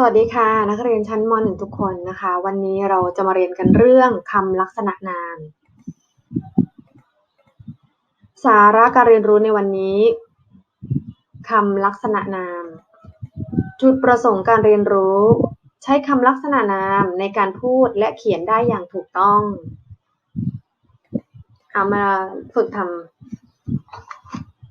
สวัสดีค่ะ นักเรียนชั้นม .1 ทุกคนนะคะ วันนี้เราจะมาเรียนกันเรื่องคำลักษณะนาม สาระการเรียนรู้ในวันนี้คำลักษณะนาม จุดประสงค์การเรียนรู้ ใช้คำลักษณะนามในการพูดและเขียนได้อย่างถูกต้อง เอามาฝึกทำ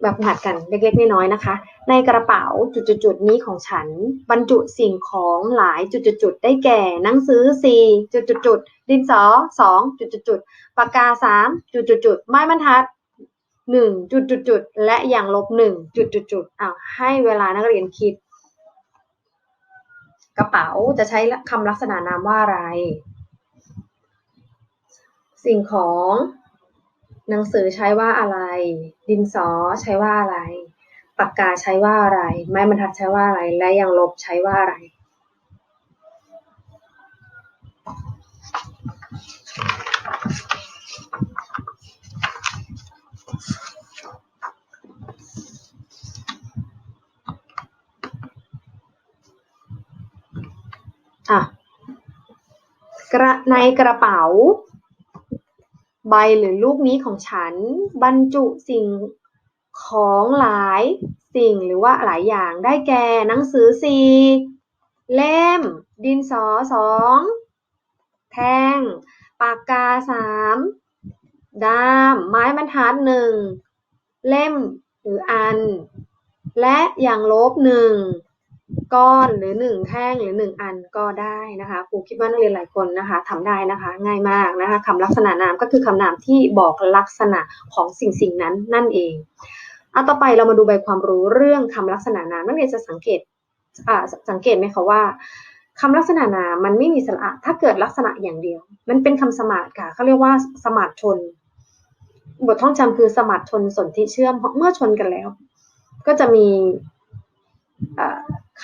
แบบหัดกันเล็กๆน้อยๆนะคะ ในกระเป๋าจุดๆนี้ของฉัน บรรจุสิ่งของหลายจุดๆได้แก่ หนังสือสี่จุดๆดินสอสองจุดๆปากกาสามจุดๆไม้บรรทัดหนึ่งจุดๆและอย่างลบหนึ่งจุดๆอ้าวให้เวลานักเรียนคิด กระเป๋าจะใช้คำลักษณะนามว่าอะไร สิ่งของ หนังสือใช้ว่าอะไร ดินสอใช้ว่าอะไร ปากกาใช้ว่าอะไร ไม้บรรทัดใช้ว่าอะไร และยังลบใช้ว่าอะไร อะกระในกระเป๋า ใบหรือลูกนี้ของฉัน บรรจุสิ่งของหลายสิ่งหรือว่าหลายอย่างได้แก่หนังสือสี่เล่ม ดินสอสองแท่ง ปากกาสามด้าม ไม้บรรทัดหนึ่งเล่มหรืออัน และอย่างลบหนึ่ง ก้อนหรือหนึ่งแท่งหรือหนึ่งอันก็ได้นะคะครูคิดว่านักเรียนหลายคนนะคะทำได้นะคะง่ายมากนะคะคำลักษณะนามก็คือคำนามที่บอกลักษณะของสิ่งสิ่งนั้นนั่นเองเอาต่อไปเรามาดูใบความรู้เรื่องคำลักษณะนามนักเรียนจะสังเกตสังเกตไหมคะว่าคำลักษณะนามมันไม่มีสระถ้าเกิดลักษณะอย่างเดียว มันเป็นคำสมาร์ทค่ะเขาเรียกว่าสมาร์ทชน บทท่องจำคือสมาร์ทชนสนธิเชื่อมเมื่อชนกันแล้ว ก็จะมี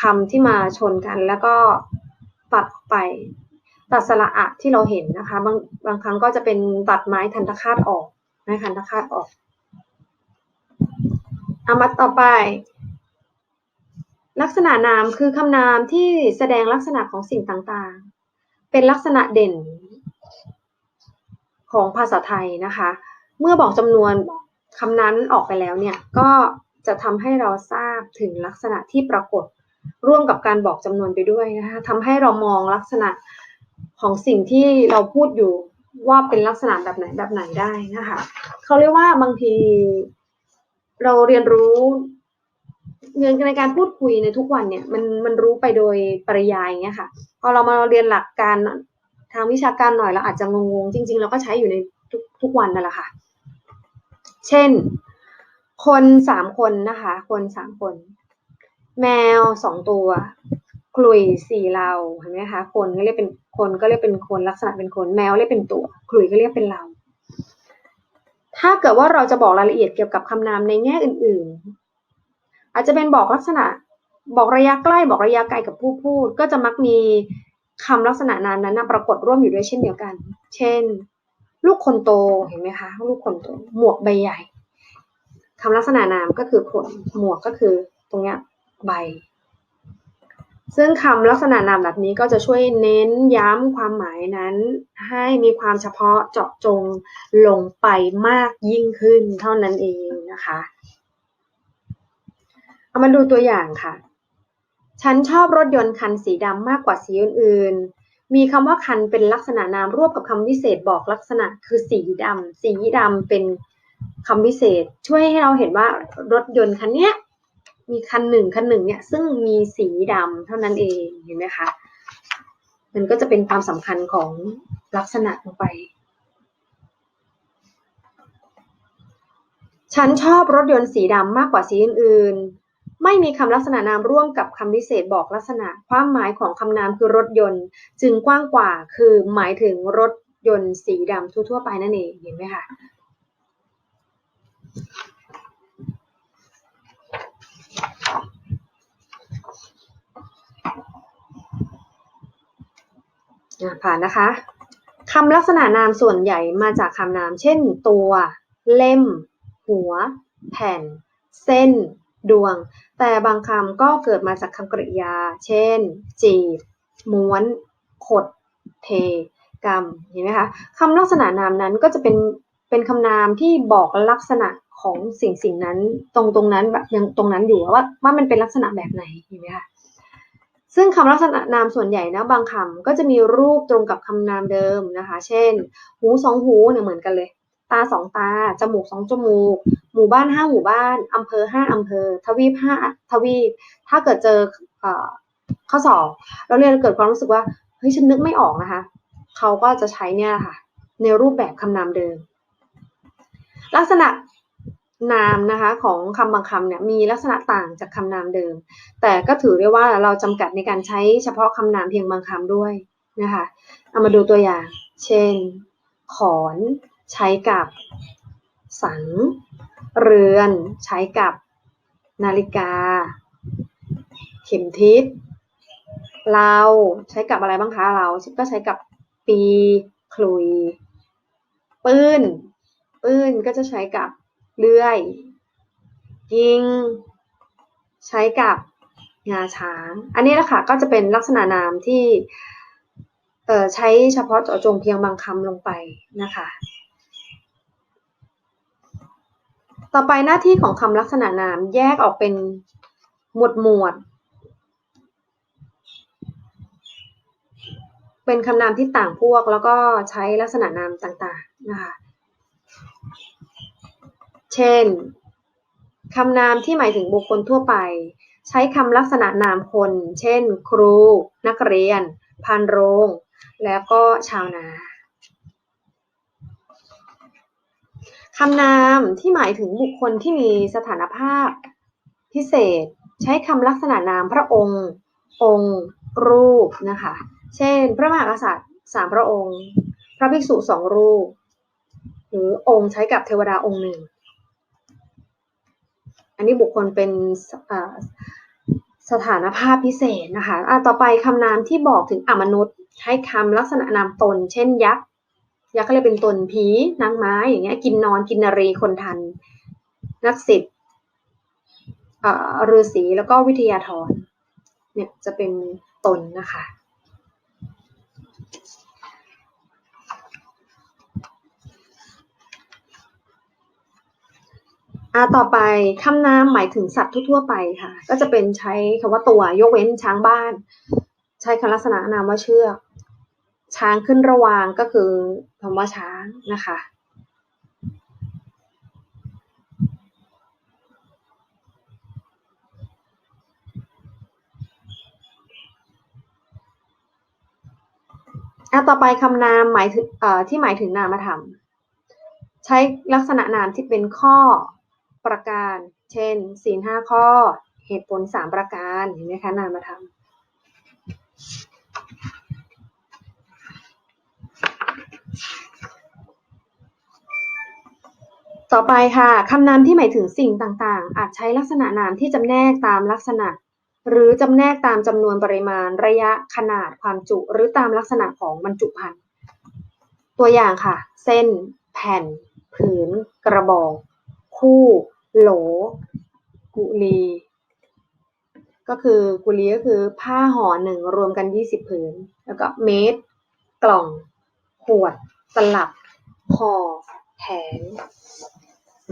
คำที่มาชนกัน แล้วก็ตัดไปตัดสระอะที่เราเห็นนะคะ บางบางครั้งก็จะเป็นตัดไม้ทันตคาตออกไม้ทันตคาตออกเอามาต่อไป ลักษณะนามคือคำนามที่แสดงลักษณะของสิ่งต่างๆ เป็นลักษณะเด่นของภาษาไทยนะคะ เมื่อบอกจำนวนคำนั้นออกไปแล้วเนี่ย ก็จะทำให้เราทราบถึงลักษณะที่ปรากฏ ร่วมกับการบอกจำนวนไปด้วยนะคะทำให้เรามองลักษณะของสิ่งที่เราพูดอยู่ว่าเป็นลักษณะแบบไหนแบบไหนได้นะคะเขาเรียกว่าบางทีเราเรียนรู้เงินในการพูดคุยในทุกวันเนี่ยมันมันรู้ไปโดยปริยายอย่างเงี้ยค่ะพอเรามาเรียนหลักการทางวิชาการหน่อยเราอาจจะงงๆจริง ๆ เราก็ใช้อยู่ในทุกทุกวันนั่นแหละค่ะ เช่น คนสามคนนะคะ คนสามคน แมวสองตัวกลุยสี่เราเห็นไหมคะคนก็เรียกเป็นคนก็เรียกเป็นคนลักษณะเป็นคนแมวเรียกเป็นตัวกลุยก็เรียกเป็นเรา ถ้าเกิดว่าเราจะบอกรายละเอียดเกี่ยวกับคำนามในแง่อื่นๆ อาจจะเป็นบอกลักษณะบอกระยะใกล้บอกระยะไกลกับผู้พูด ก็จะมักมีคำลักษณะนั้นนั้นปรากฏร่วมอยู่ด้วยเช่นเดียวกัน เช่น ลูกคนโตเห็นไหมคะลูกคนโตหมวกใบใหญ่คำลักษณะนามก็คือคนหมวกก็คือตรงเนี้ย ใบ ซึ่งคำลักษณะนามแบบนี้ก็จะช่วยเน้นย้ำความหมายนั้น ให้มีความเฉพาะเจาะจงลงไปมากยิ่งขึ้นเท่านั้นเองนะคะ เอามาดูตัวอย่างค่ะ ฉันชอบรถยนต์คันสีดำมากกว่าสีอื่นๆมีคำว่าคันเป็นลักษณะนามร่วบกับคำวิเศษบอกลักษณะคือสีดำสีดำเป็นคำวิเศษ ช่วยให้เราเห็นว่ารถยนต์คันนี้ มีคันหนึ่งคันหนึ่งเนี่ยซึ่งมีสีดำเท่านั้นเองเห็นไหมคะมันก็จะเป็นความสำคัญของลักษณะลงไป ฉันชอบรถยนต์สีดำมากกว่าสีอื่นๆ ไม่มีคำลักษณะนามร่วมกับคำพิเศษบอกลักษณะ ความหมายของคำนามคือรถยนต์ จึงกว้างกว่าคือหมายถึงรถยนต์สีดำทั่วๆไปนั่นเองเห็นไหมคะ ผ่านนะคะคำลักษณะนามส่วนใหญ่มาจากคำนาม เช่น ตัว เล่ม หัว แผ่น เส้น ดวง แต่บางคำก็เกิดมาจากคำกริยา เช่น จีบ ม้วน ขด เท กรรม เห็นไหมคะคำลักษณะนามนั้นก็จะเป็น เป็นคำนามที่บอกลักษณะของสิ่งสิ่งนั้น ตรงตรงนั้นแบบยังตรงนั้นอยู่ว่าว่ามันเป็นลักษณะแบบไหน เห็นไหมคะ ซึ่งคำลักษณะนามส่วนใหญ่นะบางคำก็จะมีรูปตรงกับคำนามเดิมนะคะ เช่น หูสองหูเนี่ยเหมือนกันเลย ตาสองตา จมูกสองจมูก หมู่บ้านห้าหมู่บ้านอำเภอห้าอำเภอ ทวีปห้าทวีป ถ้าเกิดเจออข้อสอบเราเรียนเกิดความรู้สึกว่าเฮ้ยฉันนึกไม่ออกนะคะ เขาก็จะใช้เนี่ยค่ะ ในรูปแบบคำนามเดิม ลักษณะ นามนะคะของคำบางคำเนี่ยมีลักษณะต่างจากคำนามเดิม แต่ก็ถือได้ว่าเราจำกัดในการใช้เฉพาะคำนามเพียงบางคำด้วยนะคะเอามาดูตัวอย่าง เช่น ขอน ใช้กับ สัง เรือน ใช้กับ นาฬิกา เข็มทิศ เราใช้กับอะไรบ้างคะเราก็ใช้กับปีคลุย ปื้น ปื้นก็จะใช้กับ เลื่อย ยิง ใช้กับงาช้าง อันนี้แหละค่ะก็จะเป็นลักษณะนามที่ใช้เฉพาะเจาะจงเพียงบางคำลงไปนะคะ ต่อไปหน้าที่ของคำลักษณะนามแยกออกเป็นหมวดหมวด เป็นคำนามที่ต่างพวกแล้วก็ใช้ลักษณะนามต่างๆนะคะ เช่น คำนามที่หมายถึงบุคคลทั่วไป ใช้คำลักษณะนามคน เช่น ครู นักเรียน พานโรง แล้วก็ชาวนาคำนามที่หมายถึงบุคคลที่มีสถานภาพ พิเศษ ใช้คำลักษณะนามพระองค์ องค์ รูปนะคะ เช่น พระมหากษัตริย์สามพระองค์ พระภิกษุสองรูป หรือองค์ใช้กับเทวดาองค์หนึ่ง นนี้บุคคลเป็นสถานภาพพิเศษนะคะะต่อไปคำนามที่บอกถึงอมนุษย์ใช้คำลักษณะนามตน เช่นยักษ์ยักษ์ก็เลยเป็นตนผีนางไม้อย่างเงี้ยกินนอนกินนรีคนทัน นักสิทธิ์ฤาษีแล้วก็วิทยาธรเนี่ยจะเป็นตนนะคะ อ่าต่อไปคำนามหมายถึงสัตว์ทั่วๆไปค่ะ ก็จะเป็นใช้คำว่าตัวยกเว้นช้างบ้าน ใช้คำลักษณะนามว่าเชือกช้างขึ้นระวางก็คือคำว่าช้างนะคะอะต่อไปคำนามหมายถึงที่หมายถึงนามธรรม ใช้ลักษณะนามที่เป็นข้อ ประการ เช่นศีลห้าข้อ เหตุผลสามประการเห็นไหมคะนามธรรมต่อไปค่ะคำนามที่หมายถึงสิ่งต่างๆ อาจใช้ลักษณะนามที่จำแนกตามลักษณะ หรือจำแนกตามจำนวนปริมาณระยะขนาดความจุ หรือตามลักษณะของบรรจุภัณฑ์ตัวอย่างค่ะ เส้น แผ่น ผืน กระบอก คู่ โหล กุลี ก็คือกุลีก็คือผ้าห่อหนึ่งรวมกัน20ผืน แล้วก็เมตร กล่อง ขวดสลับห่อแผง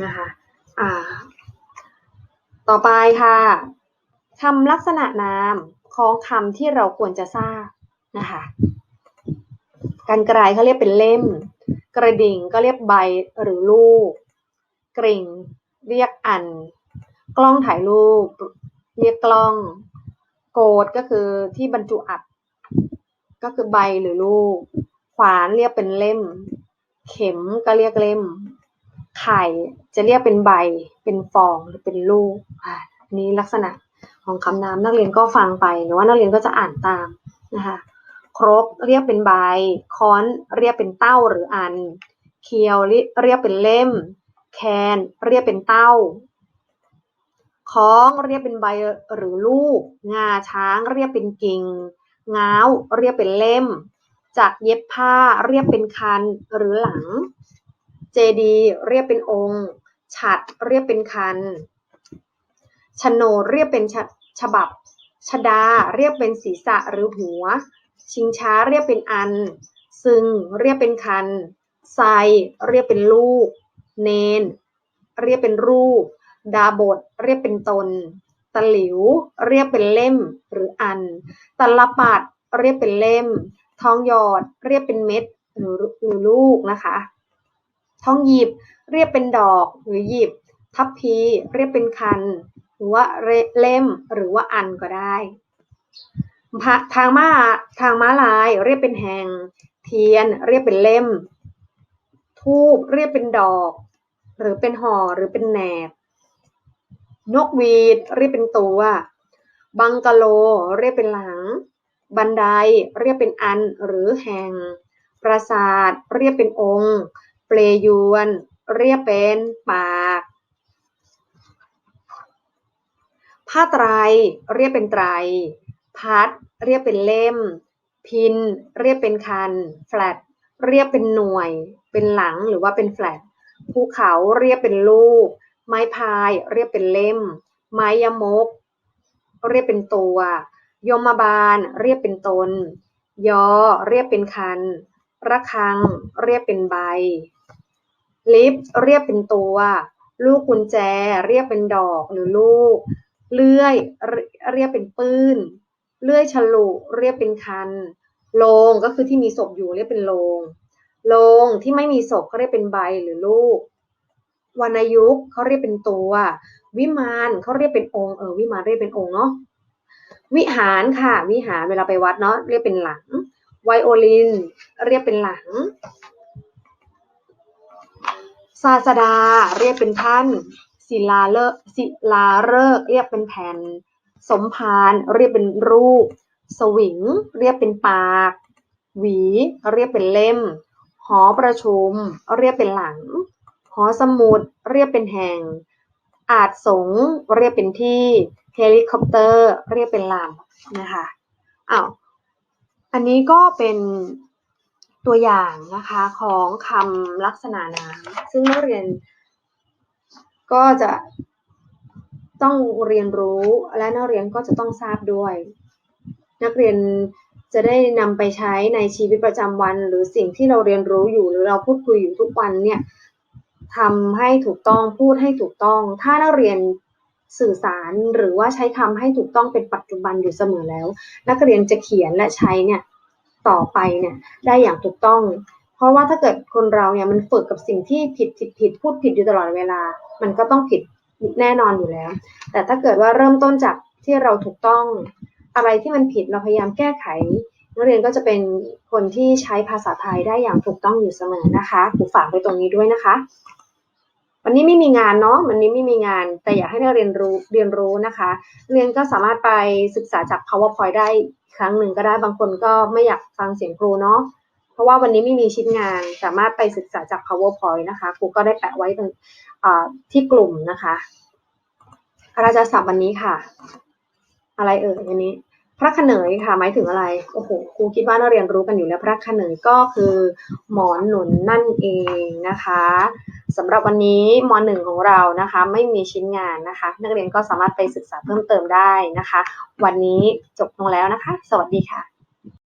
นะคะอ่า ต่อไปค่ะคำลักษณะนามของคำที่เราควรจะทราบนะคะกันไกลเขาเรียกเป็นเล่ม กระดิ่งก็เรียกใบหรือลูก กริ่ง เรียกอัน กล้องถ่ายรูป เรียกกล้อง โกดก็คือที่บรรจุอัด ก็คือใบหรือลูก ขวานเรียกเป็นเล่ม เข็มก็เรียกเล่ม ไข่จะเรียกเป็นใบ เป็นฟองหรือเป็นลูกอันนี้ลักษณะของคำนามนักเรียนก็ฟังไปหรือว่านักเรียนก็จะอ่านตามนะคะครกเรียกเป็นใบ ค้อนเรียกเป็นเต้าหรืออัน เคียวเรียกเป็นเล่ม แคนเรียกเป็นเต้าคล้องเรียกเป็นใบหรือลูก งาช้างเรียกเป็นกิ่ง ง้าวเรียกเป็นเล่มจากเย็บผ้าเรียกเป็นคันหรือหลัง เจดีเรียกเป็นองค์ ฉัดเรียกเป็นคันชโนดเรียกเป็นฉฉบับ ชดาเรียกเป็นศีรษะหรือหัว ชิงช้าเรียกเป็นอัน ซึ่งเรียกเป็นคันไซเรียกเป็นลูก เนน เรียกเป็นรูป ดาบท เรียกเป็นตน ตะหลิว เรียกเป็นเล่มหรืออัน ตลปัด เรียกเป็นเล่ม ทองหยอด เรียกเป็นเม็ดหรือหรือลูกนะคะ ทองหยิบ เรียกเป็นดอกหรือหยิบ ทัพพี เรียกเป็นคัน หรือว่าเล่มหรือว่าอันก็ได้ทางม้าทางม้าลายเรียกเป็นแหงเทียน เรียกเป็นเล่ม ทูบเรียกเป็นดอก หรือเป็นห่อหรือเป็นแหนบ นกหวีดเรียกเป็นตัว บังกะโลเรียกเป็นหลัง บันไดเรียกเป็นอันหรือแห่ง ปราสาทเรียกเป็นองค์ เปลยวน เรียกเป็นปาก ผ้าไตรเรียกเป็นไตร พัดเรียกเป็นเล่ม พิน เรียกเป็นคัน แฟลตเรียกเป็นหน่วย เป็นหลังหรือว่าเป็นแฟลต ภูเขาเรียกเป็นลูก ไม้พายเรียกเป็นเล่ม ไม้ยมก เรียกเป็นตัว ยมบาลเรียกเป็นตน ยอเรียกเป็นคัน ระคังเรียกเป็นใบ ลิฟเรียกเป็นตัว ลูกกุญแจเรียกเป็นดอกหรือลูก เลื่อยเรียกเป็นปื้น เลื่อยฉลุเรียกเป็นคัน โลงก็คือที่มีศพอยู่เรียกเป็นโลง โลงที่ไม่มีศพเขาเรียกเป็นใบหรือลูกวรรณยุกเขาเรียกเป็นตัว วิมานเขาเรียกเป็นองค์เออวิมานเรียกเป็นองค์เนาะวิหารค่ะ วิหารเวลาไปวัดเนาะเรียกเป็นหลังไวโอลิน เรียกเป็นหลัง ศาสดา เรียกเป็นท่านศิลาเลิกศิลาเลิกเรียกเป็นแผ่น สมภารเรียกเป็นรูป สวิง เรียกเป็นปาก หวี เรียกเป็นเล่ม หอประชุม เรียกเป็นหลัง หอสมุด เรียกเป็นแห่ง อาจสงเรียกเป็นที่เฮลิคอปเตอร์ เรียกเป็นลำนะคะอ้าวอันนี้ก็เป็นตัวอย่างนะคะของคำลักษณะนามซึ่งนักเรียนก็จะต้องเรียนรู้และนักเรียนก็จะต้องทราบด้วย นักเรียน จะได้นำไปใช้ในชีวิตประจำวัน หรือสิ่งที่เราเรียนรู้อยู่หรือเราพูดคุยอยู่ทุกวันเนี่ยทำให้ถูกต้องพูดให้ถูกต้อง ถ้านักเรียนสื่อสารหรือว่าใช้คำให้ถูกต้องเป็นปัจจุบันอยู่เสมอแล้ว นักเรียนจะเขียนและใช้เนี่ยต่อไปเนี่ยได้อย่างถูกต้อง เพราะว่าถ้าเกิดคนเราเนี่ยมันฝึกกับสิ่งที่ผิดผิดผิดพูดผิดอยู่ตลอดเวลา มันก็ต้องผิดแน่นอนอยู่แล้ว แต่ถ้าเกิดว่าเริ่มต้นจากที่เราถูกต้อง อะไรที่มันผิดเราพยายามแก้ไข นักเรียนก็จะเป็นคนที่ใช้ภาษาไทยได้อย่างถูกต้องอยู่เสมอนะคะผูฝากไปตรงนี้ด้วยนะคะ วันนี้ไม่มีงานเนาะวันนี้ไม่มีงาน แต่อยากให้นักเรียนรู้เรียนรู้นะคะ เรียนก็สามารถไปศึกษาจาก powerpoint ได้ครั้งหนึ่งก็ได้บางคนก็ไม่อยากฟังเสียงครูเนาะเพราะว่าวันนี้ไม่มีชิ้นงานสามารถไปศึกษาจาก powerpoint นะคะครูก็ได้แปะไว้ตรงที่กลุ่มนะคะราชาศัพท์วันนี้ค่ะ อะไรเอ่ยอันนี้ พระขเนยค่ะหมายถึงอะไรโอ้โหครูคิดว่านักเรียนรู้กันอยู่แล้วพระขเนยก็คือหมอนหนุนนั่นเองนะคะสำหรับวันนี้มหนึ่งของเรานะคะ ไม่มีชิ้นงานนะคะ นักเรียนก็สามารถไปศึกษาเพิ่มเติมได้นะคะ วันนี้จบลงแล้วนะคะ สวัสดีค่ะ